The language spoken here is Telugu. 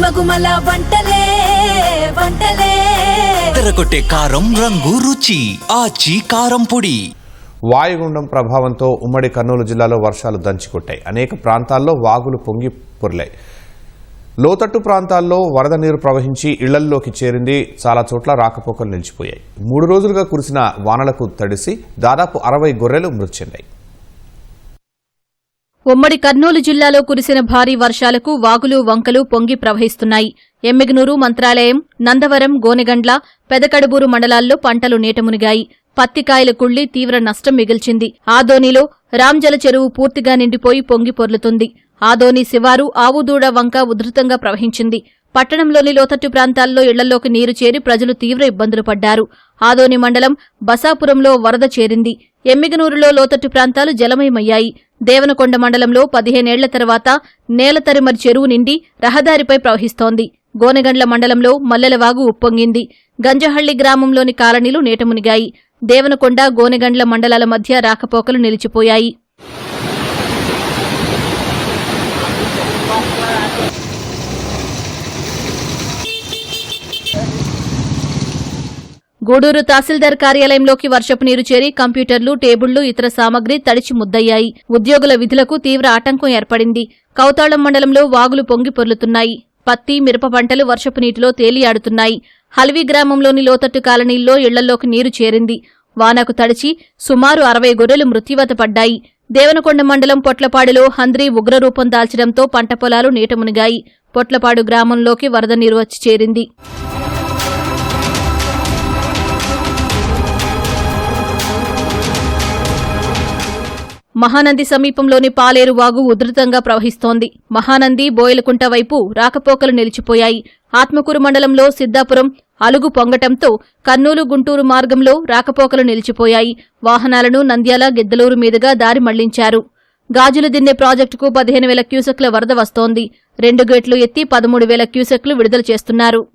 గుమగుమల వంటలే వంటలే. తెరకొట్టే కారం రంగు రుచి ఆచి కారం పొడి. వాయుగుండం ప్రభావంతో ఉమ్మడి కర్నూలు జిల్లాలో వర్షాలు దంచికొట్టాయి. అనేక ప్రాంతాల్లో వాగులు పొంగి పొర్లాయి. లోతట్టు ప్రాంతాల్లో వరద నీరు ప్రవహించి ఇళ్ళల్లోకి చేరింది. చాలా చోట్ల రాకపోకలు నిలిచిపోయాయి. మూడు రోజులుగా కురిసిన వానలకు తడిసి దాదాపు అరవై గొర్రెలు మృతి చెందాయి. ఉమ్మడి కర్నూలు జిల్లాలో కురిసిన భారీ వర్షాలకు వాగులు వంకలు పొంగి ప్రవహిస్తున్నాయి. ఎమ్మిగనూరు మంత్రాలయం నందవరం గోనెగండ్ల పెదకడుబూరు మండలాల్లో పంటలు నీటమునిగాయి పత్తికాయల కుళ్ళి తీవ్ర నష్టం మిగిల్చింది. ఆదోనిలో రాంజల చెరువు పూర్తిగా నిండిపోయి పొంగి పొర్లుతుంది. ఆదోని శివారు ఆవుదూడ వంక ఉధృతంగా ప్రవహించింది. పట్టణంలోని లోతట్టు ప్రాంతాల్లో ఇళ్ళలోకి నీరు చేరి ప్రజలు తీవ్ర ఇబ్బందులు పడ్డారు. ఆదోని మండలం బసాపురంలో వరద చేరింది. ఎమ్మిగనూరులో లోతట్టు ప్రాంతాలు జలమయమయ్యాయి. దేవనకొండ మండలంలో పదిహేనేళ్ళ తర్వాత నేలతరిమరి చెరువు నిండి రహదారిపై ప్రవహిస్తోంది. గోనెగండ్ల మండలంలో మల్లెలవాగు ఉప్పొంగింది. గంజహళ్ళి గ్రామంలోని కాలనీలు నీటమునిగాయి దేవనకొండ గోనెగండ్ల మండలాల మధ్య రాకపోకలు నిలిచిపోయాయి. గూడూరు తహసీల్దార్ కార్యాలయంలోకి వర్షపు నీరు చేరి కంప్యూటర్లు టేబుళ్ళు ఇతర సామగ్రి తడిచి ముద్దయ్యాయి. ఉద్యోగుల విధులకు తీవ్ర ఆటంకం ఏర్పడింది. కౌతాళం మండలంలో వాగులు పొంగి పొర్లుతున్నాయి. పత్తి మిరప పంటలు వర్షపు నీటిలో తేలియాడుతున్నాయి. హల్వీ గ్రామంలోని లోతట్టు కాలనీల్లో ఇళ్ళలోకి నీరు చేరింది. వానకు తడిచి సుమారు అరవై గొర్రెలు మృత్యువత పడ్డాయి. దేవనకొండ మండలం పొట్లపాడులో హంద్రీ ఉగ్రరూపం దాల్చడంతో పంట పొలాలు నీట మునిగాయి. పొట్లపాడు గ్రామంలోకి వరద నీరు వచ్చి చేరింది. మహానంది సమీపంలోని పాలేరు వాగు ఉధృతంగా ప్రవహిస్తోంది. మహానంది బోయలకుంట వైపు రాకపోకలు నిలిచిపోయాయి. ఆత్మకూరు మండలంలో సిద్దాపురం అలుగు పొంగటంతో కర్నూలు గుంటూరు మార్గంలో రాకపోకలు నిలిచిపోయాయి. వాహనాలను నంద్యాల గిద్దలూరు మీదుగా దారి మళ్ళించారు. గాజులు దిన్నే ప్రాజెక్టుకు పదిహేను వేల క్యూసెక్ల వరద వస్తోంది. రెండు గేట్లు ఎత్తి పదమూడు వేల క్యూసెక్లు విడుదల చేస్తున్నారు.